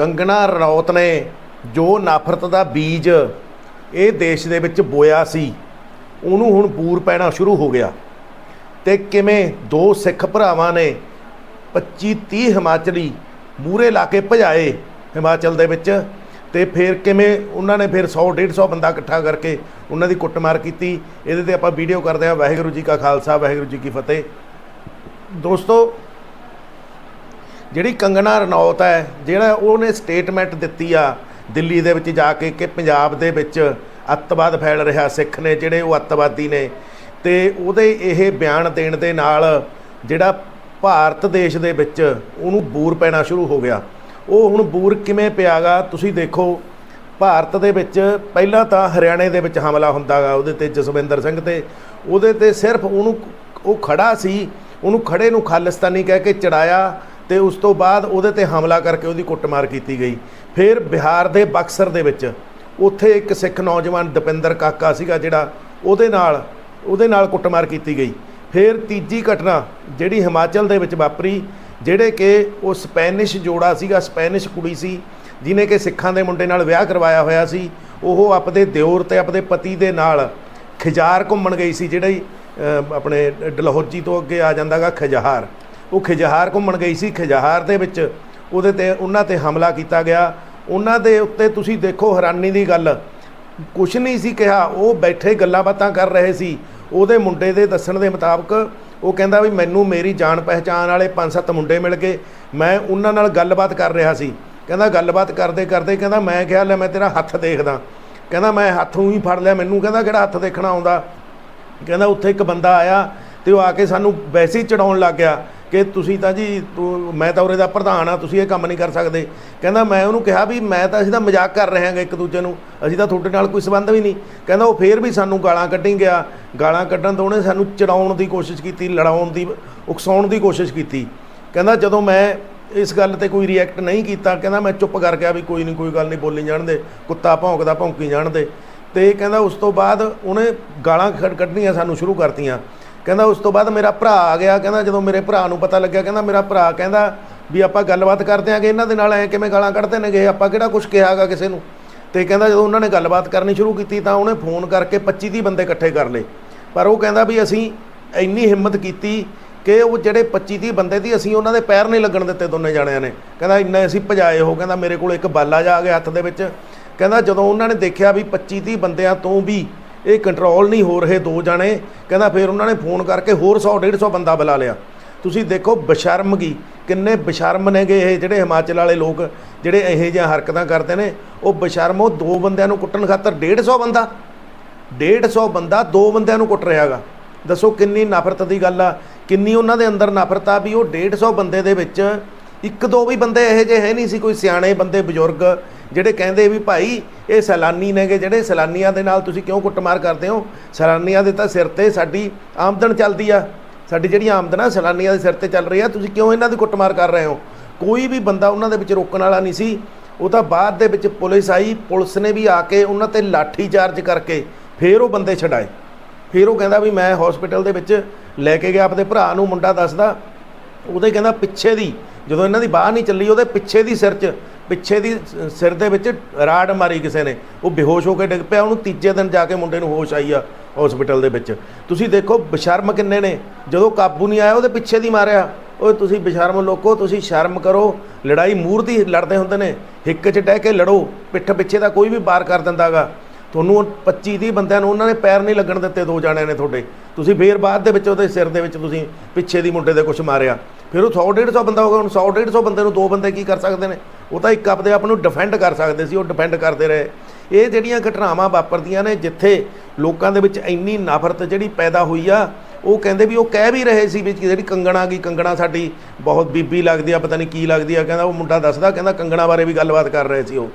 ਕੰਗਣਾ ਰਣੌਤ ਨੇ ਜੋ ਨਫ਼ਰਤ ਦਾ ਬੀਜ ਇਹ ਦੇਸ਼ ਦੇ ਵਿੱਚ ਬੋਇਆ ਸੀ, ਉਹਨੂੰ ਹੁਣ ਬੂਰ ਪੈਣਾ ਸ਼ੁਰੂ ਹੋ ਗਿਆ। ਤੇ ਕਿਵੇਂ ਦੋ ਸਿੱਖ ਭਰਾਵਾਂ ਨੇ 25 30 ਹਿਮਾਚਲੀ ਮੂਰੇ ਲਾ ਕੇ ਭਜਾਏ ਹਿਮਾਚਲ ਦੇ ਵਿੱਚ ਤੇ ਫਿਰ ਕਿਵੇਂ ਉਹਨਾਂ ਨੇ ਫਿਰ 100 150 ਬੰਦਾ ਇਕੱਠਾ ਕਰਕੇ ਉਹਨਾਂ ਦੀ ਕੁੱਟਮਾਰ ਕੀਤੀ, ਇਹਦੇ ਤੇ ਆਪਾਂ ਵੀਡੀਓ ਕਰਦੇ ਹਾਂ। ਵਾਹਿਗੁਰੂ ਜੀ ਕਾ ਖਾਲਸਾ, ਵਾਹਿਗੁਰੂ ਜੀ ਕੀ ਫਤਿਹ। ਦੋਸਤੋ ਜਿਹੜੀ ਕੰਗਣਾ ਰਣੌਤ ਹੈ, ਜਿਹੜਾ ਉਹਨੇ ਸਟੇਟਮੈਂਟ ਦਿੱਤੀ ਆ ਦਿੱਲੀ ਦੇ ਵਿੱਚ ਜਾ ਕੇ ਕਿ ਪੰਜਾਬ ਦੇ ਵਿੱਚ ਅੱਤਵਾਦ ਫੈਲ ਰਿਹਾ, ਸਿੱਖ ਨੇ ਜਿਹੜੇ ਉਹ ਅੱਤਵਾਦੀ ਨੇ, ਤੇ ਉਹਦੇ ਇਹ ਬਿਆਨ ਦੇਣ ਦੇ ਨਾਲ ਜਿਹੜਾ ਭਾਰਤ ਦੇਸ਼ ਦੇ ਵਿੱਚ ਉਹਨੂੰ ਬੂਰ ਪੈਣਾ ਸ਼ੁਰੂ ਹੋ ਗਿਆ। ਉਹ ਹੁਣ ਬੂਰ ਕਿਵੇਂ ਪਿਆਗਾ, ਤੁਸੀਂ ਦੇਖੋ, ਭਾਰਤ ਦੇ ਵਿੱਚ ਪਹਿਲਾਂ ਤਾਂ ਹਰਿਆਣੇ ਦੇ ਵਿੱਚ ਹਮਲਾ ਹੁੰਦਾਗਾ, ਉਹਦੇ ਤੇ ਜਸਵਿੰਦਰ ਸਿੰਘ ਤੇ, ਉਹਦੇ ਤੇ ਸਿਰਫ ਉਹਨੂੰ, ਉਹ ਖੜਾ ਸੀ, ਉਹਨੂੰ ਖੜੇ ਨੂੰ ਖਾਲਿਸਤਾਨੀ ਕਹਿ ਕੇ ਚੜਾਇਆ ਤੇ ਉਸ ਤੋਂ ਬਾਅਦ ਉਹਦੇ ਤੇ ਹਮਲਾ ਕਰਕੇ ਉਹਦੀ ਕੁੱਟਮਾਰ ਕੀਤੀ ਗਈ। ਫਿਰ ਬਿਹਾਰ ਦੇ ਬਕਸਰ ਦੇ ਵਿੱਚ ਉੱਥੇ ਇੱਕ ਸਿੱਖ ਨੌਜਵਾਨ ਦਪਿੰਦਰ ਕਾਕਾ ਸੀਗਾ ਜਿਹੜਾ ਉਹਦੇ ਨਾਲ ਉਹਦੇ ਨਾਲ ਕੁੱਟਮਾਰ ਕੀਤੀ ਗਈ। ਫਿਰ ਤੀਜੀ ਘਟਨਾ ਜਿਹੜੀ ਹਿਮਾਚਲ ਦੇ ਵਿੱਚ ਵਾਪਰੀ, ਜਿਹੜੇ ਕਿ ਉਹ ਸਪੈਨਿਸ਼ ਜੋੜਾ ਸੀਗਾ, ਸਪੈਨਿਸ਼ ਕੁੜੀ ਸੀ ਜਿਨੇ ਕਿ ਸਿੱਖਾਂ ਦੇ ਮੁੰਡੇ ਨਾਲ ਵਿਆਹ ਕਰਵਾਇਆ ਹੋਇਆ ਸੀ। ਉਹ ਆਪਦੇ ਦਿਓਰ ਤੇ ਆਪਦੇ ਪਤੀ ਦੇ ਨਾਲ ਖਿਜਾਰ ਘੁੰਮਣ ਗਈ ਸੀ, ਜਿਹੜੀ ਆਪਣੇ ਡਲਹੌਜੀ ਤੋਂ ਅੱਗੇ ਆ ਜਾਂਦਾਗਾ ਖਿਜਹਾਰ ਉਹ ਖਿਜਹਾਰ ਘੁੰਮਣ ਗਈ ਸੀ, ਖਿਜਹਾਰ ਦੇ ਵਿੱਚ ਉਹਦੇ ਤੇ ਉਹਨਾਂ ਤੇ ਹਮਲਾ ਕੀਤਾ ਗਿਆ। ਉਹਨਾਂ ਦੇ ਉੱਤੇ ਤੁਸੀਂ ਦੇਖੋ ਹੈਰਾਨੀ ਦੀ ਗੱਲ, ਕੁਛ ਨਹੀਂ ਸੀ ਕਿਹਾ। ਉਹ ਬੈਠੇ ਗੱਲਾਂ ਬਾਤਾਂ ਕਰ ਰਹੇ ਸੀ। ਉਹਦੇ ਮੁੰਡੇ ਦੇ ਦੱਸਣ ਦੇ ਮੁਤਾਬਕ ਉਹ ਕਹਿੰਦਾ ਵੀ ਮੈਨੂੰ ਮੇਰੀ ਜਾਣ ਪਹਿਚਾਣ ਵਾਲੇ ਪੰਜ ਸੱਤ ਮੁੰਡੇ ਮਿਲ ਗਏ। ਮੈਂ ਉਹਨਾਂ ਨਾਲ ਗੱਲਬਾਤ ਕਰ ਰਿਹਾ ਸੀ। ਕਹਿੰਦਾ ਗੱਲਬਾਤ ਕਰਦੇ ਕਰਦੇ ਕਹਿੰਦਾ ਮੈਂ ਕਿਹਾ, ਲੈ ਮੈਂ ਤੇਰਾ ਹੱਥ ਦੇਖਦਾ। ਕਹਿੰਦਾ ਮੈਂ ਹੱਥ ਨੂੰ ਹੀ ਫੜ ਲਿਆ। ਮੈਨੂੰ ਕਹਿੰਦਾ ਕਿਹੜਾ ਹੱਥ ਦੇਖਣਾ ਆਉਂਦਾ? ਕਹਿੰਦਾ ਉੱਥੇ ਇੱਕ ਬੰਦਾ ਆਇਆ ਤੇ ਉਹ ਆ ਕੇ ਸਾਨੂੰ ਵੈਸੇ ਹੀ ਚੜਾਉਣ ਲੱਗ ਗਿਆ। ਕਿ ਤੁਸੀਂ ਤਾਂ ਜੀ, ਤੂੰ, ਮੈਂ ਤਾਂ ਉਰੇ ਦਾ ਪ੍ਰਧਾਨ ਆ, ਤੁਸੀਂ ਇਹ ਕੰਮ ਨਹੀਂ ਕਰ ਸਕਦੇ। ਕਹਿੰਦਾ ਮੈਂ ਉਹਨੂੰ ਕਿਹਾ ਵੀ ਮੈਂ ਤਾਂ ਅਸੀਂ ਤਾਂ ਮਜ਼ਾਕ ਕਰ ਰਹੇ ਹਾਂਗੇ ਇੱਕ ਦੂਜੇ ਨੂੰ, ਅਸੀਂ ਤਾਂ ਤੁਹਾਡੇ ਨਾਲ ਕੋਈ ਸਬੰਧ ਵੀ ਨਹੀਂ। ਕਹਿੰਦਾ ਉਹ ਫੇਰ ਵੀ ਸਾਨੂੰ ਗਾਲਾਂ ਕੱਢੀ ਗਿਆ। ਗਾਲਾਂ ਕੱਢਣ ਤੋਂ ਉਹਨੇ ਸਾਨੂੰ ਚੜਾਉਣ ਦੀ ਕੋਸ਼ਿਸ਼ ਕੀਤੀ, ਲੜਾਉਣ ਦੀ, ਉਕਸਾਉਣ ਦੀ ਕੋਸ਼ਿਸ਼ ਕੀਤੀ। ਕਹਿੰਦਾ ਜਦੋਂ ਮੈਂ ਇਸ ਗੱਲ ਤੇ ਕੋਈ ਰਿਐਕਟ ਨਹੀਂ ਕੀਤਾ, ਕਹਿੰਦਾ ਮੈਂ ਚੁੱਪ ਕਰ ਗਿਆ ਵੀ ਕੋਈ ਨਹੀਂ, ਕੋਈ ਗੱਲ ਨਹੀਂ, ਬੋਲੀ ਜਾਣ ਦੇ। ਕੁੱਤਾ ਭੌਂਕਦਾ ਭੌਂਕੀ ਜਾਣ ਦੇ। ਤੇ ਕਹਿੰਦਾ ਉਸ ਤੋਂ ਬਾਅਦ ਉਹਨੇ ਗਾਲਾਂ ਕੱਢਣੀਆਂ ਸਾਨੂੰ ਸ਼ੁਰੂ ਕਰਤੀਆਂ। ਕਹਿੰਦਾ ਉਸ ਤੋਂ ਬਾਅਦ ਮੇਰਾ ਭਰਾ ਆ ਗਿਆ, ਕਹਿੰਦਾ ਜਦੋਂ ਮੇਰੇ ਭਰਾ ਨੂੰ ਪਤਾ ਲੱਗਿਆ, ਕਹਿੰਦਾ ਮੇਰਾ ਭਰਾ ਕਹਿੰਦਾ ਵੀ ਆਪਾਂ ਗੱਲਬਾਤ ਕਰਦੇ ਆਂਗੇ, ਇਹਨਾਂ ਦੇ ਨਾਲ ਐ ਕਿਵੇਂ ਗਾਲਾਂ ਕੱਢਦੇ ਨੇਗੇ, ਆਪਾਂ ਕਿਹੜਾ ਕੁਝ ਕਿਹਾਗਾ ਕਿਸੇ ਨੂੰ? ਤੇ ਕਹਿੰਦਾ ਜਦੋਂ ਉਹਨਾਂ ਨੇ ਗੱਲਬਾਤ ਕਰਨੀ ਸ਼ੁਰੂ ਕੀਤੀ ਤਾਂ ਉਹਨੇ ਫੋਨ ਕਰਕੇ 25 30 ਬੰਦੇ ਇਕੱਠੇ ਕਰ ਲਏ। ਪਰ ਉਹ ਕਹਿੰਦਾ ਵੀ ਅਸੀਂ ਇੰਨੀ ਹਿੰਮਤ ਕੀਤੀ ਕਿ ਉਹ ਜਿਹੜੇ 25 30 ਬੰਦੇ ਸੀ ਅਸੀਂ ਉਹਨਾਂ ਦੇ ਪੈਰ ਨਹੀਂ ਲੱਗਣ ਦਿੱਤੇ ਦੋਨੇ ਜਾਣਿਆਂ ਨੇ। ਕਹਿੰਦਾ ਇੰਨੇ ਅਸੀਂ ਭਜਾਏ ਹੋ, ਕਹਿੰਦਾ ਮੇਰੇ ਕੋਲ ਇੱਕ ਬਾਲਾ ਜਾ ਆ ਗਿਆ ਹੱਥ ਦੇ ਵਿੱਚ। ਕਹਿੰਦਾ ਜਦੋਂ ਉਹਨਾਂ ਨੇ ਦੇਖਿਆ ਵੀ 25 30 ਬੰਦਿਆਂ ਤੋਂ ਵੀ ਇਹ ਕੰਟਰੋਲ ਨਹੀਂ ਹੋ ਰਹੇ ਦੋ ਜਾਣੇ। ਕਹਿੰਦਾ ਫਿਰ ਉਹਨਾਂ ਨੇ ਫੋਨ ਕਰਕੇ ਹੋਰ 100 150 ਬੰਦਾ ਬੁਲਾ ਲਿਆ। ਤੁਸੀਂ ਦੇਖੋ ਬਸ਼ਰਮਗੀ ਕਿੰਨੇ ਬਸ਼ਰਮ ਨੇਗੇ ਇਹ ਜਿਹੜੇ ਹਿਮਾਚਲ ਵਾਲੇ ਲੋਕ, ਜਿਹੜੇ ਇਹੋ ਜਿਹੀਆਂ ਹਰਕਤਾਂ ਕਰਦੇ ਨੇ। ਉਹ ਬਸ਼ਰਮ, ਉਹ ਦੋ ਬੰਦਿਆਂ ਨੂੰ ਕੁੱਟਣ ਖਾਤਰ 150 ਬੰਦਾ 150 ਬੰਦਾ ਦੋ ਬੰਦਿਆਂ ਨੂੰ ਕੁੱਟ ਰਿਹਾਗਾ। ਦੱਸੋ ਕਿੰਨੀ ਨਫ਼ਰਤ ਦੀ ਗੱਲ ਆ, ਕਿੰਨੀ ਉਹਨਾਂ ਦੇ ਅੰਦਰ ਨਫ਼ਰਤ ਆ ਵੀ ਉਹ 150 ਬੰਦੇ ਦੇ ਵਿੱਚ ਇੱਕ ਦੋ ਵੀ ਬੰਦੇ ਇਹੋ ਜਿਹੇ ਹੈ ਨਹੀਂ ਸੀ, ਕੋਈ ਸਿਆਣੇ ਬੰਦੇ, ਬਜ਼ੁਰਗ ਜਿਹੜੇ ਕਹਿੰਦੇ ਵੀ ਭਾਈ ਇਹ ਸੈਲਾਨੀ ਨੇਗੇ, ਜਿਹੜੇ ਸੈਲਾਨੀਆਂ ਦੇ ਨਾਲ ਤੁਸੀਂ ਕਿਉਂ ਕੁੱਟਮਾਰ ਕਰਦੇ ਹੋ? ਸੈਲਾਨੀਆਂ ਦੇ ਤਾਂ ਸਿਰ ਤੇ ਸਾਡੀ ਆਮਦਨ ਚੱਲਦੀ ਆ। ਸਾਡੀ ਜਿਹੜੀ ਆਮਦਨ ਆ, ਸੈਲਾਨੀਆਂ ਦੇ ਸਿਰ ਤੇ ਚੱਲ ਰਹੀ ਆ। ਤੁਸੀਂ ਕਿਉਂ ਇਹਨਾਂ ਦੀ ਕੁੱਟਮਾਰ ਕਰ ਰਹੇ ਹੋ? ਕੋਈ ਵੀ ਬੰਦਾ ਉਹਨਾਂ ਦੇ ਵਿੱਚ ਰੋਕਣ ਵਾਲਾ ਨਹੀਂ ਸੀ। ਉਹ ਤਾਂ ਬਾਅਦ ਦੇ ਵਿੱਚ ਪੁਲਿਸ ਆਈ, ਪੁਲਿਸ ਨੇ ਵੀ ਆ ਕੇ ਉਹਨਾਂ ਤੇ ਲਾਠੀ ਚਾਰਜ ਕਰਕੇ ਫੇਰ ਉਹ ਬੰਦੇ ਛਡਾਏ। ਫਿਰ ਉਹ ਕਹਿੰਦਾ ਵੀ ਮੈਂ ਹਸਪੀਟਲ ਦੇ ਵਿੱਚ ਲੈ ਕੇ ਗਿਆ ਆਪਣੇ ਭਰਾ ਨੂੰ ਮੁੰਡਾ ਦੱਸਦਾ। ਉਹਦੇ ਕਹਿੰਦਾ ਪਿੱਛੇ ਦੀ, ਜਦੋਂ ਇਹਨਾਂ ਦੀ ਬਾਹ ਨਹੀਂ ਚੱਲੀ, ਉਹਦੇ ਪਿੱਛੇ ਦੀ ਸਿਰ 'ਚ ਪਿੱਛੇ ਦੀ ਸਿਰ ਦੇ ਵਿੱਚ ਰਾੜ ਮਾਰੀ ਕਿਸੇ ਨੇ। ਉਹ ਬੇਹੋਸ਼ ਹੋ ਕੇ ਡਿੱਗ ਪਿਆ। ਉਹਨੂੰ ਤੀਜੇ ਦਿਨ ਜਾ ਕੇ ਮੁੰਡੇ ਨੂੰ ਹੋਸ਼ ਆਈ ਆ ਹਸਪੀਟਲ ਦੇ ਵਿੱਚ। ਤੁਸੀਂ ਦੇਖੋ, ਬਸ਼ਰਮ ਕਿੰਨੇ ਨੇ। ਜਦੋਂ ਕਾਬੂ ਨਹੀਂ ਆਇਆ, ਉਹਦੇ ਪਿੱਛੇ ਦੀ ਮਾਰਿਆ। ਓਏ, ਤੁਸੀਂ ਬਸ਼ਰਮ ਲੋਕੋ, ਤੁਸੀਂ ਸ਼ਰਮ ਕਰੋ। ਲੜਾਈ ਮੂਰ ਦੀ ਲੜਦੇ ਹੁੰਦੇ ਨੇ। ਹਿੱਕ 'ਚ ਡਹਿ ਕੇ ਲੜੋ। ਪਿੱਠ ਪਿੱਛੇ ਦਾ ਕੋਈ ਵੀ ਬਾਰ ਕਰ ਦਿੰਦਾਗਾ। ਤੁਹਾਨੂੰ 25 30 ਬੰਦਿਆਂ ਨੂੰ ਉਹਨਾਂ ਨੇ ਪੈਰ ਨਹੀਂ ਲੱਗਣ ਦਿੱਤੇ, ਦੋ ਜਾਣਿਆਂ ਨੇ ਤੁਹਾਡੇ। ਤੁਸੀਂ ਫੇਰ ਬਾਅਦ ਦੇ ਵਿੱਚ ਉਹਦੇ ਸਿਰ ਦੇ ਵਿੱਚ ਤੁਸੀਂ ਪਿੱਛੇ ਦੀ ਮੁੰਡੇ ਦੇ ਕੁਝ ਮਾਰਿਆ। ਫਿਰ ਉਹ 100 150 ਬੰਦਾ ਹੋ ਗਿਆ ਹੁਣ 100 150 ਬੰਦੇ ਨੂੰ ਦੋ ਬੰਦੇ ਕੀ ਕਰ ਸਕਦੇ ਨੇ? ਉਹ ਤਾਂ ਇੱਕ ਆਪਦੇ ਆਪ ਨੂੰ ਡਿਫੈਂਡ ਕਰ ਸਕਦੇ ਸੀ, ਉਹ ਡਿਫੈਂਡ ਕਰਦੇ ਰਹੇ। ਇਹ ਜਿਹੜੀਆਂ ਘਟਨਾਵਾਂ ਵਾਪਰਦੀਆਂ ਨੇ, ਜਿੱਥੇ ਲੋਕਾਂ ਦੇ ਵਿੱਚ ਇੰਨੀ ਨਫ਼ਰਤ ਜਿਹੜੀ ਪੈਦਾ ਹੋਈ ਆ, ਉਹ ਕਹਿੰਦੇ ਵੀ ਉਹ ਕਹਿ ਵੀ ਰਹੇ ਸੀ ਵੀ ਜਿਹੜੀ ਕੰਗਣਾ ਗਈ ਕੰਗਣਾ ਸਾਡੀ ਬਹੁਤ ਬੀਬੀ ਲੱਗਦੀ ਆ, ਪਤਾ ਨਹੀਂ ਕੀ ਲੱਗਦੀ ਆ, ਕਹਿੰਦਾ ਉਹ ਮੁੰਡਾ ਦੱਸਦਾ, ਕਹਿੰਦਾ ਕੰਗਣਾ ਬਾਰੇ ਵੀ ਗੱਲਬਾਤ ਕਰ ਰਹੇ ਸੀ ਉਹ।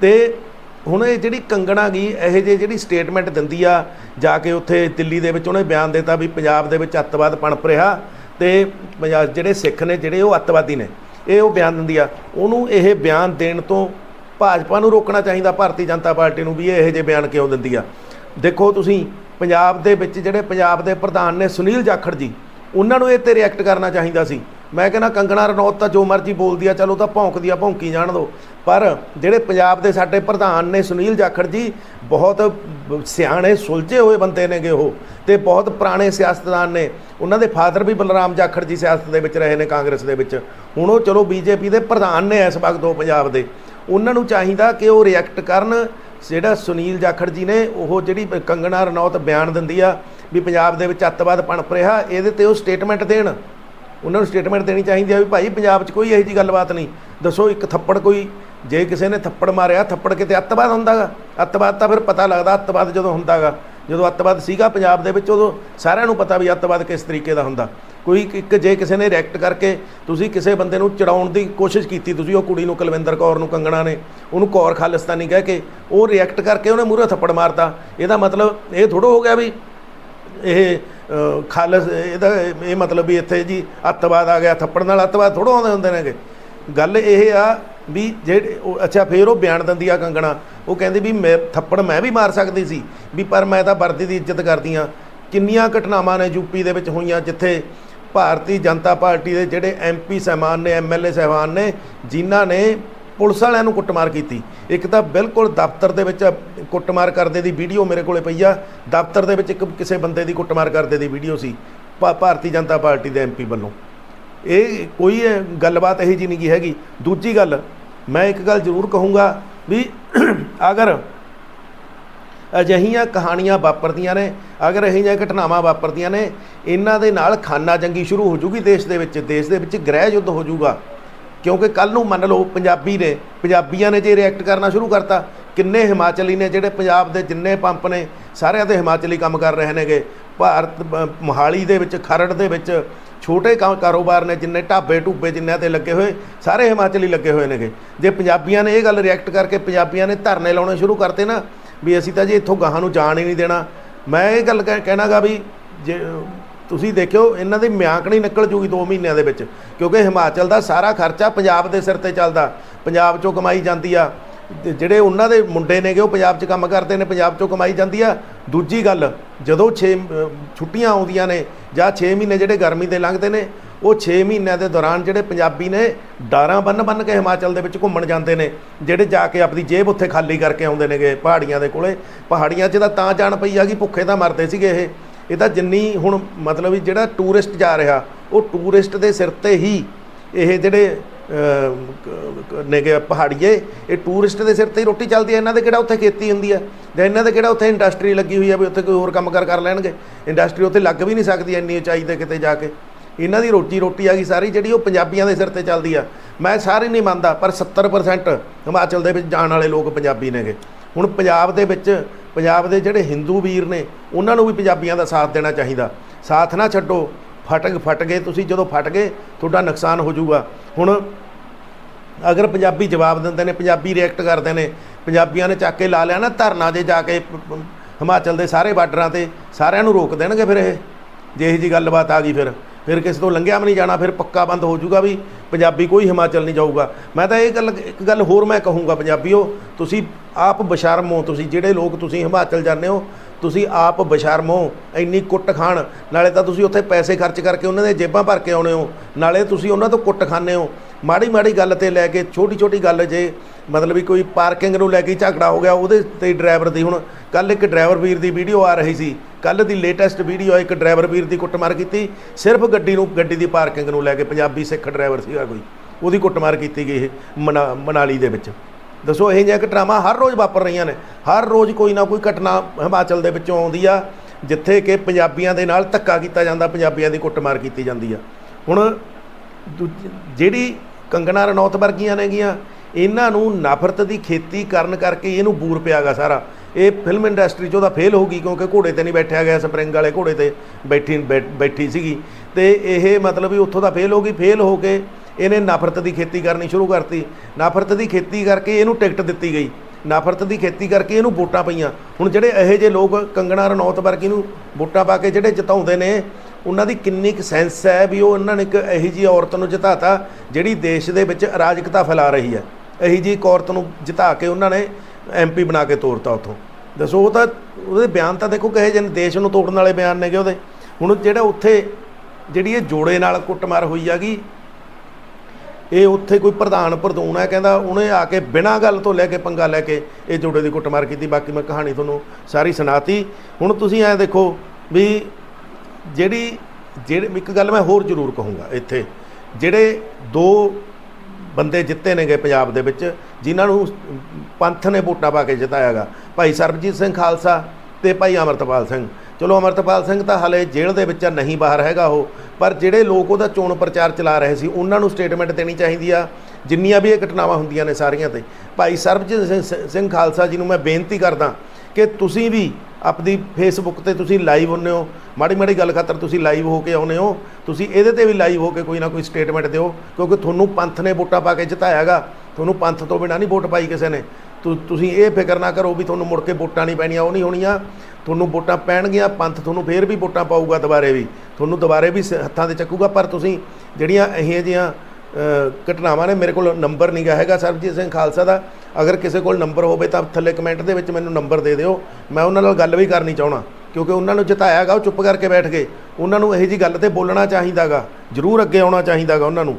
ਤੇ ਹੁਣ ਇਹ ਜਿਹੜੀ ਕੰਗਣਾ ਗਈ ਇਹੋ ਜਿਹੀ ਜਿਹੜੀ ਸਟੇਟਮੈਂਟ ਦਿੰਦੀ ਆ, ਜਾ ਕੇ ਉੱਥੇ ਦਿੱਲੀ ਦੇ ਵਿੱਚ ਉਹਨੇ ਬਿਆਨ ਦਿੱਤਾ ਵੀ ਪੰਜਾਬ ਦੇ ਵਿੱਚ ਅੱਤਵਾਦ ਪਣਪ ਰਿਹਾ, ਤੇ ਪੰਜਾਬ ਜਿਹੜੇ ਸਿੱਖ ਨੇ, ਜਿਹੜੇ ਉਹ ਅੱਤਵਾਦੀ ਨੇ ਇਹ ਉਹ ਬਿਆਨ ਦਿੰਦੀ ਆ, ਉਹਨੂੰ ਇਹ ਬਿਆਨ ਦੇਣ ਤੋਂ ਭਾਜਪਾ ਨੂੰ ਰੋਕਣਾ ਚਾਹੀਦਾ, ਭਾਰਤੀ ਜਨਤਾ ਪਾਰਟੀ ਨੂੰ ਵੀ ਇਹ ਇਹੋ ਜਿਹੇ ਬਿਆਨ ਕਿਉਂ ਦਿੰਦੀ ਆ? ਦੇਖੋ ਤੁਸੀਂ, ਪੰਜਾਬ ਦੇ ਵਿੱਚ ਜਿਹੜੇ ਪੰਜਾਬ ਦੇ ਪ੍ਰਧਾਨ ਨੇ ਸੁਨੀਲ ਜਾਖੜ ਜੀ, ਉਹਨਾਂ ਨੂੰ ਇਹ ਤੇ ਰਿਐਕਟ ਕਰਨਾ ਚਾਹੀਦਾ ਸੀ। ਮੈਂ ਕਹਿੰਦਾ ਕੰਗਣਾ ਰਣੌਤ ਤਾਂ ਜੋ ਮਰਜ਼ੀ ਬੋਲਦੀ ਆ, ਚਲੋ ਤਾਂ ਭੌਂਕਦੀ ਆ, ਭੌਂਕੀ ਜਾਣ ਦਿਓ ਪਰ ਜਿਹੜੇ ਪੰਜਾਬ ਦੇ ਸਾਡੇ ਪ੍ਰਧਾਨ ਨੇ ਸੁਨੀਲ ਜਾਖੜ ਜੀ, ਬਹੁਤ ਸਿਆਣੇ, ਸੁਲਝੇ ਹੋਏ ਬੰਦੇ ਨੇਗੇ ਉਹ ਤੇ ਬਹੁਤ ਪੁਰਾਣੇ ਸਿਆਸਤਦਾਨ ਨੇ। ਉਹਨਾਂ ਦੇ ਫਾਦਰ ਵੀ ਬਲਰਾਮ ਜਾਖੜ ਜੀ ਸਿਆਸਤ ਦੇ ਵਿੱਚ ਰਹੇ ਨੇ ਕਾਂਗਰਸ ਦੇ ਵਿੱਚ। ਹੁਣ ਉਹ ਚਲੋ ਬੀਜੇਪੀ ਦੇ ਪ੍ਰਧਾਨ ਨੇ ਇਸ ਵਕਤ ਉਹ ਪੰਜਾਬ ਦੇ। ਉਹਨਾਂ ਨੂੰ ਚਾਹੀਦਾ ਕਿ ਉਹ ਰਿਐਕਟ ਕਰਨ। ਜਿਹੜਾ ਸੁਨੀਲ ਜਾਖੜ ਜੀ ਨੇ, ਉਹ ਜਿਹੜੀ ਕੰਗਣਾ ਰਣੌਤ ਬਿਆਨ ਦਿੰਦੀ ਆ ਵੀ ਪੰਜਾਬ ਦੇ ਵਿੱਚ ਅੱਤਵਾਦ ਪਣਪ ਰਿਹਾ, ਇਹਦੇ ਤੇ ਉਹ ਸਟੇਟਮੈਂਟ ਦੇਣ। ਉਹਨਾਂ ਨੂੰ ਸਟੇਟਮੈਂਟ ਦੇਣੀ ਚਾਹੀਦੀ ਆ ਵੀ ਭਾਈ ਪੰਜਾਬ 'ਚ ਕੋਈ ਇਹੋ ਜਿਹੀ ਗੱਲਬਾਤ ਨਹੀਂ। ਦੱਸੋ ਇੱਕ ਥੱਪੜ ਕੋਈ, ਜੇ ਕਿਸੇ ਨੇ ਥੱਪੜ ਮਾਰਿਆ, ਥੱਪੜ ਕਿਤੇ ਅੱਤਵਾਦ ਹੁੰਦਾਗਾ? ਅੱਤਵਾਦ ਤਾਂ ਫਿਰ ਪਤਾ ਲੱਗਦਾ ਅੱਤਵਾਦ ਜਦੋਂ ਹੁੰਦਾਗਾ। ਜਦੋਂ ਅੱਤਵਾਦ ਸੀਗਾ ਪੰਜਾਬ ਦੇ ਵਿੱਚ, ਉਦੋਂ ਸਾਰਿਆਂ ਨੂੰ ਪਤਾ ਵੀ ਅੱਤਵਾਦ ਕਿਸ ਤਰੀਕੇ ਦਾ ਹੁੰਦਾ। ਕੋਈ ਇੱਕ- ਜੇ ਕਿਸੇ ਨੇ ਰਿਐਕਟ ਕਰਕੇ ਤੁਸੀਂ ਕਿਸੇ ਬੰਦੇ ਨੂੰ ਚੜਾਉਣ ਦੀ ਕੋਸ਼ਿਸ਼ ਕੀਤੀ, ਤੁਸੀਂ ਉਹ ਕੁੜੀ ਨੂੰ ਕੁਲਵਿੰਦਰ ਕੌਰ ਨੂੰ ਕੰਗਣਾ ਨੇ, ਉਹਨੂੰ ਕੌਰ ਖਾਲਿਸਤਾਨੀ ਕਹਿ ਕੇ ਉਹ ਰਿਐਕਟ ਕਰਕੇ ਉਹਨੇ ਮੂਹਰੇ ਥੱਪੜ ਮਾਰਤਾ। ਇਹਦਾ ਮਤਲਬ ਇਹ ਥੋੜ੍ਹਾ ਹੋ ਗਿਆ ਵੀ ਇਹ ਖਾਲਸ ਇਹਦਾ ਇਹ ਮਤਲਬ ਵੀ ਇੱਥੇ ਜੀ ਅੱਤਵਾਦ ਆ ਗਿਆ, ਥੱਪੜ ਨਾਲ ਅੱਤਵਾਦ ਥੋੜ੍ਹਾ ਆਉਂਦੇ ਹੁੰਦੇ ਨੇਗੇ। ਗੱਲ ਇਹ ਆ ਵੀ ਜਿਹੜੇ ਉਹ- ਅੱਛਾ, ਫੇਰ ਉਹ ਬਿਆਨ ਦਿੰਦੀ ਆ ਕੰਗਣਾ। ਉਹ ਕਹਿੰਦੀ ਵੀ ਮੈਂ, ਥੱਪੜ ਮੈਂ ਵੀ ਮਾਰ ਸਕਦੀ ਸੀ, ਵੀ ਪਰ ਮੈਂ ਤਾਂ ਵਰਦੀ ਦੀ ਇੱਜ਼ਤ ਕਰਦੀ ਆ। ਕਿੰਨੀਆਂ ਘਟਨਾਵਾਂ ਨੇ ਯੂਪੀ ਦੇ ਵਿੱਚ ਹੋਈਆਂ ਜਿੱਥੇ ਭਾਰਤੀ ਜਨਤਾ ਪਾਰਟੀ ਦੇ ਜਿਹੜੇ ਐਮਪੀ ਸਹਿਬਾਨ ਨੇ ਐਮਐਲਏ ਸਹਿਬਾਨ ਨੇ, ਜਿਨ੍ਹਾਂ ਨੇ ਪੁਲਿਸ ਵਾਲਿਆਂ ਨੂੰ ਕੁੱਟਮਾਰ ਕੀਤੀ। ਇੱਕ ਤਾਂ ਬਿਲਕੁਲ ਦਫ਼ਤਰ ਦੇ ਵਿੱਚ ਕੁੱਟਮਾਰ ਕਰਦੇ ਦੀ ਵੀਡੀਓ ਮੇਰੇ ਕੋਲੇ ਪਈ ਆ। ਦਫ਼ਤਰ ਦੇ ਵਿੱਚ ਇੱਕ ਕਿਸੇ ਬੰਦੇ ਦੀ ਕੁੱਟਮਾਰ ਕਰਦੇ ਦੀ ਵੀਡੀਓ ਸੀ, ਭਾ- ਭਾਰਤੀ ਜਨਤਾ ਪਾਰਟੀ ਦੇ ਐਮਪੀ ਵੱਲੋਂ। ਇਹ ਕੋਈ ਗੱਲਬਾਤ ਇਹੀ ਜੀ ਨਹੀਂ ਗੀ ਹੈਗੀ। ਦੂਜੀ ਗੱਲ, ਮੈਂ ਇੱਕ ਗੱਲ ਜ਼ਰੂਰ ਕਹੂੰਗਾ ਵੀ ਅਗਰ ਅਜਿਹੀਆਂ ਕਹਾਣੀਆਂ ਵਾਪਰਦੀਆਂ ਨੇ, ਅਗਰ ਅਜਿਹੀਆਂ ਘਟਨਾਵਾਂ ਵਾਪਰਦੀਆਂ ਨੇ, ਇਹਨਾਂ ਦੇ ਨਾਲ ਖਾਨਾ ਜੰਗੀ ਸ਼ੁਰੂ ਹੋ ਜੂਗੀ ਦੇਸ਼ ਦੇ ਵਿੱਚ। ਦੇਸ਼ ਦੇ ਵਿੱਚ ਗ੍ਰਹਿ ਯੁੱਧ ਹੋ ਜੂਗਾ। ਕਿਉਂਕਿ ਕੱਲ ਨੂੰ ਮੰਨ ਲਓ ਪੰਜਾਬੀ ਨੇ, ਪੰਜਾਬੀਆਂ ਨੇ ਜੇ ਰਿਐਕਟ ਕਰਨਾ ਸ਼ੁਰੂ ਕਰਤਾ, ਕਿੰਨੇ ਹਿਮਾਚਲੀ ਨੇ ਜਿਹੜੇ ਪੰਜਾਬ ਦੇ ਜਿੰਨੇ ਪੰਪ ਨੇ, ਸਾਰਿਆਂ ਦੇ ਹਿਮਾਚਲੀ ਕੰਮ ਕਰ ਰਹੇ ਨੇਗੇ। ਭਾਰਤ ਮੋਹਾਲੀ ਦੇ ਵਿੱਚ, ਖਰੜ ਦੇ ਵਿੱਚ ਛੋਟੇ ਕਾ- ਕਾਰੋਬਾਰ ਨੇ ਜਿੰਨੇ ਢਾਬੇ ਢੂਬੇ ਜਿੰਨਿਆਂ ਤੇ ਲੱਗੇ ਹੋਏ, ਸਾਰੇ ਹਿਮਾਚਲੀ ਲੱਗੇ ਹੋਏ ਨੇਗੇ। ਜੇ ਪੰਜਾਬੀਆਂ ਨੇ ਇਹ ਗੱਲ ਰਿਐਕਟ ਕਰਕੇ ਪੰਜਾਬੀਆਂ ਨੇ ਧਰਨੇ ਲਾਉਣੇ ਸ਼ੁਰੂ ਕਰਤੇ ਨਾ, ਵੀ ਅਸੀਂ ਤਾਂ ਜੀ ਇੱਥੋਂ ਗਾਹਾਂ ਨੂੰ ਜਾਣ ਹੀ ਨਹੀਂ ਦੇਣਾ। ਮੈਂ ਇਹ ਗੱਲ ਕਹਿ- ਕਹਿਣਾਗਾ ਵੀ ਜੇ ਤੁਸੀਂ ਦੇਖਿਓ, ਇਹਨਾਂ ਦੀ ਮਿਆਂਕ ਨਹੀਂ ਨਿਕਲ ਜੂਗੀ 2 ਮਹੀਨਿਆਂ ਦੇ ਵਿੱਚ, ਕਿਉਂਕਿ ਹਿਮਾਚਲ ਦਾ ਸਾਰਾ ਖਰਚਾ ਪੰਜਾਬ ਦੇ ਸਿਰ ਤੇ ਚੱਲਦਾ। ਪੰਜਾਬ 'ਚੋਂ ਕਮਾਈ ਜਾਂਦੀ ਆ। ਜਿਹੜੇ ਉਹਨਾਂ ਦੇ ਮੁੰਡੇ ਨੇਗੇ, ਉਹ ਪੰਜਾਬ 'ਚ ਕੰਮ ਕਰਦੇ ਨੇ, ਪੰਜਾਬ 'ਚੋਂ ਕਮਾਈ ਜਾਂਦੀ ਆ। ਦੂਜੀ ਗੱਲ, ਜਦੋਂ 6 ਛੁੱਟੀਆਂ ਆਉਂਦੀਆਂ ਨੇ, ਜਾਂ 6 ਮਹੀਨੇ ਜਿਹੜੇ ਗਰਮੀ ਦੇ ਲੰਘਦੇ ਨੇ, ਉਹ 6 ਮਹੀਨਿਆਂ ਦੇ ਦੌਰਾਨ ਜਿਹੜੇ ਪੰਜਾਬੀ ਨੇ, ਡਾਰਾਂ ਬੰਨ ਬੰਨ ਕੇ ਹਿਮਾਚਲ ਦੇ ਵਿੱਚ ਘੁੰਮਣ ਜਾਂਦੇ ਨੇ, ਜਿਹੜੇ ਜਾ ਕੇ ਆਪਣੀ ਜੇਬ ਉੱਥੇ ਖਾਲੀ ਕਰਕੇ ਆਉਂਦੇ ਨੇਗੇ ਪਹਾੜੀਆਂ ਦੇ ਕੋਲੇ। ਪਹਾੜੀਆਂ 'ਚ ਤਾਂ ਤਾਂ ਜਾਣ ਪਈ ਆ ਕਿ ਭੁੱਖੇ ਤਾਂ ਮਰਦੇ ਸੀਗੇ ਇਹ। ਇਹ ਤਾਂ ਜਿੰਨੀ ਹੁਣ ਮਤਲਬ ਵੀ ਜਿਹੜਾ ਟੂਰਿਸਟ ਜਾ ਰਿਹਾ, ਉਹ ਟੂਰਿਸਟ ਦੇ ਸਿਰ ਤੇ ਹੀ ਇਹ ਜਿਹੜੇ ਨੇਗੇ ਪਹਾੜੀਏ, ਇਹ ਟੂਰਿਸਟ ਦੇ ਸਿਰ ਤੇ ਹੀ ਰੋਟੀ ਚੱਲਦੀ ਹੈ। ਇਹਨਾਂ ਦੇ ਕਿਹੜਾ ਉੱਥੇ ਖੇਤੀ ਹੁੰਦੀ ਹੈ? ਜਾਂ ਇਹਨਾਂ ਦੇ ਕਿਹੜਾ ਉੱਥੇ ਇੰਡਸਟਰੀ ਲੱਗੀ ਹੋਈ ਹੈ ਵੀ ਉੱਥੇ ਕੋਈ ਹੋਰ ਕੰਮ ਕਰ ਕਰ ਲੈਣਗੇ? ਇੰਡਸਟਰੀ ਉੱਥੇ ਲੱਗ ਵੀ ਨਹੀਂ ਸਕਦੀ ਇੰਨੀ ਉਚਾਈ ਤੇ ਕਿਤੇ ਜਾ ਕੇ। ਇਹਨਾਂ ਦੀ ਰੋਟੀ ਰੋਟੀ ਆ ਗਈ ਸਾਰੀ, ਜਿਹੜੀ ਉਹ ਪੰਜਾਬੀਆਂ ਦੇ ਸਿਰ ਤੇ ਚੱਲਦੀ ਆ। ਮੈਂ ਸਾਰੇ ਨਹੀਂ ਮੰਨਦਾ, ਪਰ 70% ਹਿਮਾਚਲ ਦੇ ਵਿੱਚ ਜਾਣ ਵਾਲੇ ਲੋਕ ਪੰਜਾਬੀ ਨੇਗੇ। ਹੁਣ ਪੰਜਾਬ ਦੇ ਵਿੱਚ, ਪੰਜਾਬ ਦੇ ਜਿਹੜੇ ਹਿੰਦੂ ਵੀਰ ਨੇ, ਉਹਨਾਂ ਨੂੰ ਵੀ ਪੰਜਾਬੀਆਂ ਦਾ ਸਾਥ ਦੇਣਾ ਚਾਹੀਦਾ। ਸਾਥ ਨਾ ਛੱਡੋ ਫਟ ਫਟ ਗਏ, ਤੁਸੀਂ ਜਦੋਂ ਫਟ ਗਏ, ਤੁਹਾਡਾ ਨੁਕਸਾਨ ਹੋ ਜਾਊਗਾ। ਹੁਣ ਅਗਰ ਪੰਜਾਬੀ ਜਵਾਬ ਦਿੰਦੇ ਨੇ, ਪੰਜਾਬੀ ਰਿਐਕਟ ਕਰਦੇ ਨੇ, ਪੰਜਾਬੀਆਂ ਨੇ ਚੱਕ ਕੇ ਲਾ ਲਿਆ ਨਾ ਧਰਨਾ ਜੇ ਜਾ ਕੇ, ਹਿਮਾਚਲ ਦੇ ਸਾਰੇ ਬਾਰਡਰਾਂ ਤੇ ਸਾਰਿਆਂ ਨੂੰ ਰੋਕ ਦੇਣਗੇ ਫਿਰ ਇਹ। ਜੇ ਇਹੋ ਜੀ ਗੱਲਬਾਤ ਆ ਗਈ ਫਿਰ। ਫਿਰ ਕਿਸੇ ਤੋਂ ਲੰਘਿਆ ਵੀ ਨਹੀਂ ਜਾਣਾ, ਫਿਰ ਪੱਕਾ ਬੰਦ ਹੋ ਜਾਊਗਾ ਵੀ, ਪੰਜਾਬੀ ਕੋਈ ਹਿਮਾਚਲ ਨਹੀਂ ਜਾਊਗਾ। ਮੈਂ ਤਾਂ ਇਹ ਗੱਲ, ਇੱਕ ਗੱਲ ਹੋਰ ਮੈਂ ਕਹੂੰਗਾ ਪੰਜਾਬੀਓ, ਤੁਸੀਂ ਆਪ ਬਸ਼ਰਮ ਹੋ, ਤੁਸੀਂ ਜਿਹੜੇ ਲੋਕ ਤੁਸੀਂ ਹਿਮਾਚਲ ਜਾਂਦੇ ਹੋ ਤੁਸੀਂ ਆਪ ਬਸ਼ਰਮ ਹੋ, ਇੰਨੀ ਕੁੱਟ ਖਾਣ, ਨਾਲੇ ਤਾਂ ਤੁਸੀਂ ਉੱਥੇ ਪੈਸੇ ਖਰਚ ਕਰਕੇ ਉਹਨਾਂ ਦੇ ਜੇਬਾਂ ਭਰ ਕੇ ਆਉਣੇ ਹੋ, ਨਾਲੇ ਤੁਸੀਂ ਉਹਨਾਂ ਤੋਂ ਕੁੱਟ ਖਾਂਦੇ ਹੋ। ਮਾੜੀ ਮਾੜੀ ਗੱਲ ਤੇ ਲੈ ਕੇ ਛੋਟੀ ਛੋਟੀ ਗੱਲ ਜੇ, ਮਤਲਬ ਵੀ ਕੋਈ ਪਾਰਕਿੰਗ ਨੂੰ ਲੈ ਕੇ ਝਗੜਾ ਹੋ ਗਿਆ, ਉਹਦੇ ਤੇ ਡਰਾਈਵਰ ਦੀ ਹੁਣ ਕੱਲ ਇੱਕ ਡਰਾਈਵਰ ਵੀਰ ਦੀ ਵੀਡੀਓ ਆ ਰਹੀ ਸੀ ਕੱਲ ਦੀ ਲੇਟੈਸਟ ਵੀਡੀਓ ਇੱਕ ਡਰਾਈਵਰ ਵੀਰ ਦੀ ਕੁੱਟਮਾਰ ਕੀਤੀ, ਸਿਰਫ ਗੱਡੀ ਨੂੰ, ਗੱਡੀ ਦੀ ਪਾਰਕਿੰਗ ਨੂੰ ਲੈ ਕੇ ਪੰਜਾਬੀ ਸਿੱਖ ਡਰਾਈਵਰ ਸੀਗਾ ਕੋਈ, ਉਹਦੀ ਕੁੱਟਮਾਰ ਕੀਤੀ ਗਈ ਇਹ ਮਨਾ- ਮਨਾਲੀ ਦੇ ਵਿੱਚ। ਦੱਸੋ, ਇਹ ਜਿਹੀਆਂ ਘਟਨਾਵਾਂ ਹਰ ਰੋਜ਼ ਵਾਪਰ ਰਹੀਆਂ ਨੇ। ਹਰ ਰੋਜ਼ ਕੋਈ ਨਾ ਕੋਈ ਘਟਨਾ ਹਿਮਾਚਲ ਦੇ ਵਿੱਚੋਂ ਆਉਂਦੀ ਆ, ਜਿੱਥੇ ਕਿ ਪੰਜਾਬੀਆਂ ਦੇ ਨਾਲ ਧੱਕਾ ਕੀਤਾ ਜਾਂਦਾ, ਪੰਜਾਬੀਆਂ ਦੀ ਕੁੱਟਮਾਰ ਕੀਤੀ ਜਾਂਦੀ ਆ। ਹੁਣ ਦੂਜੀ- ਜਿਹੜੀ ਕੰਗਣਾ ਰਣੌਤ ਵਰਗੀਆਂ ਨੇਗੀਆਂ, ਇਹਨਾਂ ਨੂੰ ਨਫ਼ਰਤ ਦੀ ਖੇਤੀ ਕਰਨ ਕਰਕੇ ਇਹਨੂੰ ਬੂਰ ਪਿਆਗਾ ਸਾਰਾ। ਇਹ ਫਿਲਮ ਇੰਡਸਟਰੀ 'ਚ ਉਹਦਾ ਫੇਲ ਹੋ ਗਈ ਕਿਉਂਕਿ ਘੋੜੇ ਤੇ ਨਹੀਂ ਬੈਠਿਆ ਗਿਆ ਸਪਰਿੰਗ ਵਾਲੇ ਘੋੜੇ ਤੇ ਬੈਠੀ, ਬੈ- ਬੈਠੀ ਸੀਗੀ। ਤੇ ਇਹ ਮਤਲਬ ਵੀ ਉੱਥੋਂ ਦਾ ਫੇਲ ਹੋ ਗਈ ਫੇਲ ਹੋ ਕੇ ਇਹਨੇ ਨਫ਼ਰਤ ਦੀ ਖੇਤੀ ਕਰਨੀ ਸ਼ੁਰੂ ਕਰਤੀ। ਨਫ਼ਰਤ ਦੀ ਖੇਤੀ ਕਰਕੇ ਇਹਨੂੰ ਟਿਕਟ ਦਿੱਤੀ ਗਈ। ਨਫ਼ਰਤ ਦੀ ਖੇਤੀ ਕਰਕੇ ਇਹਨੂੰ ਵੋਟਾਂ ਪਈਆਂ। ਹੁਣ ਜਿਹੜੇ ਇਹੋ ਜਿਹੇ ਲੋਕ ਕੰਗਣਾ ਰਣੌਤ ਵਰਗੀ ਨੂੰ ਵੋਟਾਂ ਪਾ ਕੇ ਜਿਹੜੇ ਜਿਤਾਉਂਦੇ ਨੇ, ਉਹਨਾਂ ਦੀ ਕਿੰਨੀ ਕੁ ਸੈਂਸ ਹੈ ਵੀ ਉਹ ਉਹਨਾਂ ਨੇ ਇੱਕ ਇਹੋ ਜਿਹੀ ਔਰਤ ਨੂੰ ਜਿਤਾਤਾ ਜਿਹੜੀ ਦੇਸ਼ ਦੇ ਵਿੱਚ ਅਰਾਜਕਤਾ ਫੈਲਾ ਰਹੀ ਹੈ। ਇਹੋ ਜਿਹੀ ਇੱਕ ਔਰਤ ਨੂੰ ਜਿਤਾ ਕੇ ਉਹਨਾਂ ਨੇ ਐਮਪੀ ਬਣਾ ਕੇ ਤੋਰਤਾ ਉੱਥੋਂ। ਦੱਸੋ, ਉਹ ਤਾਂ ਉਹਦੇ ਬਿਆਨ ਤਾਂ ਦੇਖੋ ਕਹੇ ਜਿਹਨੇ ਦੇਸ਼ ਨੂੰ ਤੋੜਨ ਵਾਲੇ ਬਿਆਨ ਨੇਗੇ ਉਹਦੇ। ਹੁਣ ਜਿਹੜਾ ਉੱਥੇ ਜਿਹੜੀ ਇਹ ਜੋੜੇ ਨਾਲ ਕੁੱਟਮਾਰ ਹੋਈ ਹੈਗੀ ਇਹ ਉੱਥੇ ਕੋਈ ਪ੍ਰਧਾਨ ਪ੍ਰਧੂਨ ਹੈ, ਕਹਿੰਦਾ ਉਹਨੇ ਆ ਕੇ ਬਿਨਾਂ ਗੱਲ ਤੋਂ ਲੈ ਕੇ ਪੰਗਾ ਲੈ ਕੇ ਇਹ ਜੋੜੇ ਦੀ ਕੁੱਟਮਾਰ ਕੀਤੀ। ਬਾਕੀ ਮੈਂ ਕਹਾਣੀ ਤੁਹਾਨੂੰ ਸਾਰੀ ਸੁਣਾਤੀ। ਹੁਣ ਤੁਸੀਂ ਐ ਦੇਖੋ ਵੀ ਜਿਹੜੀ, ਜਿਹੜੇ ਇੱਕ ਗੱਲ ਮੈਂ ਹੋਰ ਜ਼ਰੂਰ ਕਹੂੰਗਾ ਇੱਥੇ। ਜਿਹੜੇ ਦੋ ਬੰਦੇ ਜਿੱਤੇ ਨੇਗੇ ਪੰਜਾਬ ਦੇ ਵਿੱਚ, ਜਿਨ੍ਹਾਂ ਨੂੰ ਪੰਥ ਨੇ ਵੋਟਾਂ ਪਾ ਕੇ ਜਿਤਾਇਆਗਾ, ਭਾਈ ਸਰਬਜੀਤ ਸਿੰਘ ਖਾਲਸਾ ਤੇ ਭਾਈ ਅਮਰਤਪਾਲ ਸਿੰਘ। ਚਲੋ ਅਮਰਤਪਾਲ ਸਿੰਘ ਤਾਂ ਹਲੇ ਜੇਲ੍ਹ ਦੇ ਵਿੱਚ ਨਹੀਂ ਬਾਹਰ ਹੈਗਾ ਉਹ। ਪਰ ਜਿਹੜੇ ਲੋਕ ਉਹਦਾ ਚੋਣ ਪ੍ਰਚਾਰ ਚਲਾ ਰਹੇ ਸੀ, ਉਹਨਾਂ ਨੂੰ ਸਟੇਟਮੈਂਟ ਦੇਣੀ ਚਾਹੀਦੀ ਆ। ਜਿੰਨੀਆਂ ਵੀ ਇਹ ਘਟਨਾਵਾਂ ਹੁੰਦੀਆਂ ਨੇ ਸਾਰੀਆਂ ਤੇ। ਭਾਈ ਸਰਬਜੀਤ ਸਿੰਘ- ਸਿੰਘ ਖਾਲਸਾ ਜੀ ਨੂੰ ਮੈਂ ਬੇਨਤੀ ਕਰਦਾ ਕਿ ਤੁਸੀਂ ਵੀ ਆਪਣੀ ਫੇਸਬੁੱਕ ਤੇ ਤੁਸੀਂ ਲਾਈਵ ਹੁੰਨੇ ਹੋ। ਮਾੜੀ ਮਾੜੀ ਗੱਲ ਖਾਤਰ ਤੁਸੀਂ ਲਾਈਵ ਹੋ ਕੇ ਆਉਨੇ ਹੋ। ਤੁਸੀਂ ਇਹਦੇ ਤੇ ਵੀ ਲਾਈਵ ਹੋ ਕੇ ਕੋਈ ਨਾ ਕੋਈ ਸਟੇਟਮੈਂਟ ਦਿਓ, ਕਿਉਂਕਿ ਤੁਹਾਨੂੰ ਪੰਥ ਨੇ ਵੋਟਾਂ ਪਾ ਕੇ ਜਿਤਾਇਆਗਾ। ਤੁਹਾਨੂੰ ਪੰਥ ਤੋਂ ਬਿਨਾਂ ਨਹੀਂ ਵੋਟ ਪਾਈ ਕਿਸੇ ਨੇ। ਤੁ- ਤੁਸੀਂ ਇਹ ਫਿਕਰ ਨਾ ਕਰੋ ਵੀ ਤੁਹਾਨੂੰ ਮੁੜ ਕੇ ਵੋਟਾਂ ਨਹੀਂ ਪੈਣੀਆਂ, ਉਹ ਨਹੀਂ ਹੋਣੀਆਂ। ਤੁਹਾਨੂੰ ਵੋਟਾਂ ਪੈਣਗੀਆਂ, ਪੰਥ ਤੁਹਾਨੂੰ ਫੇਰ ਵੀ ਵੋਟਾਂ ਪਾਊਗਾ ਦੁਬਾਰੇ ਵੀ। ਤੁਹਾਨੂੰ ਦੁਬਾਰੇ ਵੀ ਸ- ਹੱਥਾਂ ਤੇ ਚੱਕੂਗਾ, ਪਰ ਤੁਸੀਂ ਜਿਹੜੀਆਂ ਇਹ ਜਿਹੀਆਂ ਘਟਨਾਵਾਂ ਨੇ, ਮੇਰੇ ਕੋਲ ਨੰਬਰ ਨਹੀਂ ਗਾ ਹੈਗਾ ਸਰਬਜੀਤ ਸਿੰਘ ਖਾਲਸਾ ਦਾ। ਅਗਰ ਕਿਸੇ ਕੋਲ ਨੰਬਰ ਹੋਵੇ ਤਾਂ ਥੱਲੇ ਕਮੈਂਟ ਦੇ ਵਿੱਚ ਮੈਨੂੰ ਨੰਬਰ ਦੇ ਦਿਓ। ਮੈਂ ਉਹਨਾਂ ਨਾਲ ਗੱਲ ਵੀ ਕਰਨੀ ਚਾਹਣਾ ਕਿਉਂਕਿ ਉਹਨਾਂ ਨੂੰ ਜਿਤਾਇਆਗਾ ਉਹ ਚੁੱਪ ਕਰਕੇ ਬੈਠ ਗਏ। ਉਹਨਾਂ ਨੂੰ ਇਹੋ ਜੀ ਗੱਲ ਤੇ ਬੋਲਣਾ ਚਾਹੀਦਾਗਾ, ਜ਼ਰੂਰ ਅੱਗੇ ਆਉਣਾ ਚਾਹੀਦਾਗਾ ਉਹਨਾਂ ਨੂੰ।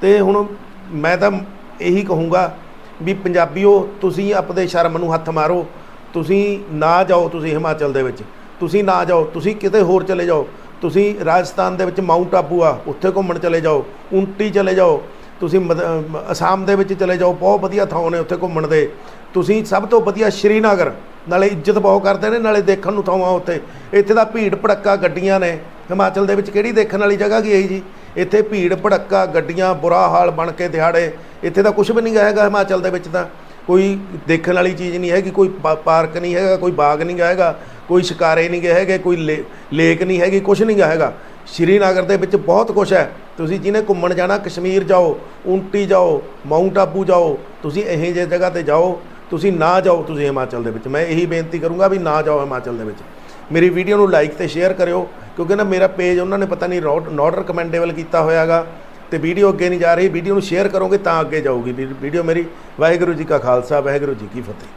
ਤੇ ਹੁਣ ਮੈਂ ਤਾਂ ਇਹੀ ਕਹੂੰਗਾ ਵੀ ਪੰਜਾਬੀਓ, ਤੁਸੀਂ ਆਪਦੇ ਸ਼ਰਮ ਨੂੰ ਹੱਥ ਮਾਰੋ। ਤੁਸੀਂ ਨਾ ਜਾਓ ਤੁਸੀਂ ਹਿਮਾਚਲ ਦੇ ਵਿੱਚ। ਤੁਸੀਂ ਨਾ ਜਾਓ, ਤੁਸੀਂ ਕਿਤੇ ਹੋਰ ਚਲੇ ਜਾਓ। ਤੁਸੀਂ ਰਾਜਸਥਾਨ ਦੇ ਵਿੱਚ ਮਾਊਂਟ ਆਬੂ ਆ, ਉੱਥੇ ਘੁੰਮਣ ਚਲੇ ਜਾਓ ਉਂਟੀ ਚਲੇ ਜਾਓ। ਤੁਸੀਂ ਮਦ- ਅਸਾਮ ਦੇ ਵਿੱਚ ਚਲੇ ਜਾਓ, ਬਹੁਤ ਵਧੀਆ ਥਾਂ ਨੇ ਉੱਥੇ ਘੁੰਮਣ ਦੇ। ਤੁਸੀਂ ਸਭ ਤੋਂ ਵਧੀਆ ਸ਼੍ਰੀਨਗਰ, ਨਾਲੇ ਇੱਜ਼ਤ ਬਹੁਤ ਕਰਦੇ ਨੇ, ਨਾਲੇ ਦੇਖਣ ਨੂੰ ਥਾਵਾਂ ਉੱਥੇ। ਇੱਥੇ ਦਾ ਭੀੜ ਭੜੱਕਾ ਗੱਡੀਆਂ ਨੇ। ਹਿਮਾਚਲ ਦੇ ਵਿੱਚ ਕਿਹੜੀ ਦੇਖਣ ਵਾਲੀ ਜਗ੍ਹਾ ਕੀ ਹੈ ਜੀ? ਇੱਥੇ ਭੀੜ ਭੜੱਕਾ ਗੱਡੀਆਂ, ਬੁਰਾ ਹਾਲ ਬਣ ਕੇ ਦਿਹਾੜੇ। ਇੱਥੇ ਤਾਂ ਕੁਝ ਵੀ ਨਹੀਂ ਗਾ ਹੈਗਾ ਹਿਮਾਚਲ ਦੇ ਵਿੱਚ ਤਾਂ। ਕੋਈ ਦੇਖਣ ਵਾਲੀ ਚੀਜ਼ ਨਹੀਂ ਹੈਗੀ, ਕੋਈ ਪਾ- ਪਾਰਕ ਨਹੀਂ ਹੈਗਾ, ਕੋਈ ਬਾਗ ਨਹੀਂ ਗਾ ਹੈਗਾ, ਕੋਈ ਸ਼ਿਕਾਰੇ ਨਹੀਂ ਗੇ ਹੈਗੇ, ਕੋਈ ਲੇ- ਲੇਕ ਨਹੀਂ ਹੈਗੀ ਕੁਝ ਨਹੀਂ ਗਾ ਹੈਗਾ। ਸ਼੍ਰੀਨਗਰ ਦੇ ਵਿੱਚ ਬਹੁਤ ਕੁਝ ਹੈ। ਤੁਸੀਂ ਜਿਹਨੇ ਘੁੰਮਣ ਜਾਣਾ, ਕਸ਼ਮੀਰ ਜਾਓ ਉਂਟੀ ਜਾਓ, ਮਾਊਂਟ ਆਬੂ ਜਾਓ, ਤੁਸੀਂ ਇਹੋ ਜਿਹੇ ਜਗ੍ਹਾ ਤੇ ਜਾਓ, ਤੁਸੀਂ ਨਾ ਜਾਓ, ਤੁਸੀਂ ਹਿਮਾਚਲ ਦੇ ਵਿੱਚ। ਮੈਂ ਇਹੀ ਬੇਨਤੀ ਕਰੂੰਗਾ ਵੀ ਨਾ ਜਾਓ ਹਿਮਾਚਲ ਦੇ ਵਿੱਚ। ਮੇਰੀ ਵੀਡੀਓ ਨੂੰ ਲਾਈਕ ਤੇ ਸ਼ੇਅਰ ਕਰਿਓ, ਕਿਉਂਕਿ ਨਾ ਮੇਰਾ ਪੇਜ ਉਹਨਾਂ ਨੇ ਪਤਾ ਨਹੀਂ ਨੋਟ ਰਿਕਮੈਂਡੇਬਲ ਕੀਤਾ ਹੋਇਆਗਾ ਤੇ ਵੀਡੀਓ ਅੱਗੇ ਨਹੀਂ ਜਾ ਰਹੀ, ਵੀਡੀਓ ਨੂੰ ਸ਼ੇਅਰ ਕਰੋਗੇ ਤਾਂ ਅੱਗੇ ਜਾਊਗੀ। ਵੀਡੀਓ ਮੇਰੀ ਵਾਹਿਗੁਰੂ ਜੀ ਕਾ ਖਾਲਸਾ, ਵਾਹਿਗੁਰੂ ਜੀ ਕੀ ਫਤਿਹ।